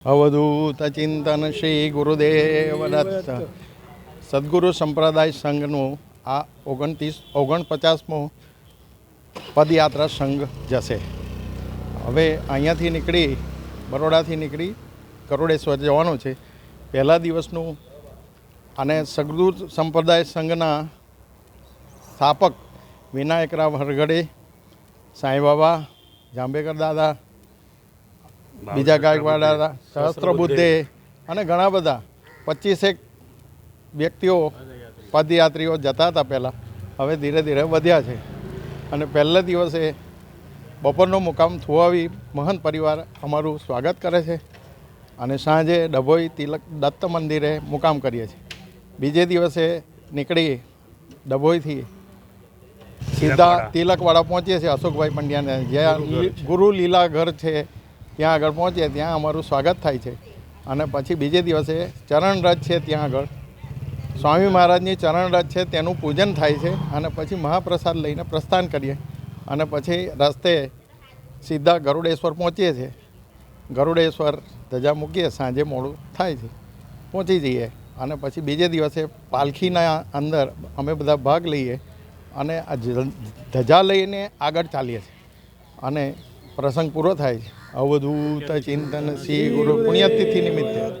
અવધૂત ચિંતન શ્રી ગુરુદેવ દત્ત સદગુરુ સંપ્રદાય સંઘનું આ ઓગણત્રીસ ઓગણપચાસમો પદયાત્રા સંઘ જશે હવે અહીંયાથી નીકળી, બરોડાથી નીકળી કરોડેશ્વર જવાનું છે. પહેલા દિવસનું અને સદગુરુ સંપ્રદાય સંઘના સ્થાપક વિનાયકરાવ હરગડે સાંઈબાબા, જાંબેકર દાદા બીજા ગાયકવાડ હતા સહસ્ત્ર અને ઘણા બધા. પચીસેક વ્યક્તિઓ પદયાત્રીઓ જતા હતા પહેલાં. હવે ધીરે ધીરે વધ્યા છે. અને પહેલા દિવસે બપોરનો મુકામ થુવાવી મહંત પરિવાર અમારું સ્વાગત કરે છે. અને સાંજે ડભોઈ તિલક દત્ત મંદિરે મુકામ કરીએ છીએ. બીજે દિવસે નીકળી ડભોઈથી સીધા તિલકવાડા. પહોંચીએ છીએ અશોકભાઈ પંડ્યાને. જ્યાં ગુરુ લીલા ઘર છે. ત્યાં આગળ પહોંચીએ, ત્યાં અમારું સ્વાગત થાય છે. અને પછી બીજે દિવસે ચરણરથ છે ત્યાં આગળ. સ્વામી મહારાજની ચરણ રથ છે, તેનું પૂજન થાય છે અને પછી મહાપ્રસાદ લઈને પ્રસ્થાન કરીએ. અને પછી રસ્તે સીધા ગરુડેશ્વર પહોંચીએ છીએ. ગરુડેશ્વર ધજા મૂકીએ, સાંજે મોડું થાય છે. પહોંચી જઈએ. અને પછી બીજે દિવસે પાલખીના અંદર અમે બધા ભાગ લઈએ અને ધજા લઈને આગળ ચાલીએ છીએ. અને પ્રસંગ પૂરો થાય છે. અવધૂત ચિંતન શ્રી ગુરુ પુણ્યતિથિ નિમિત્તે.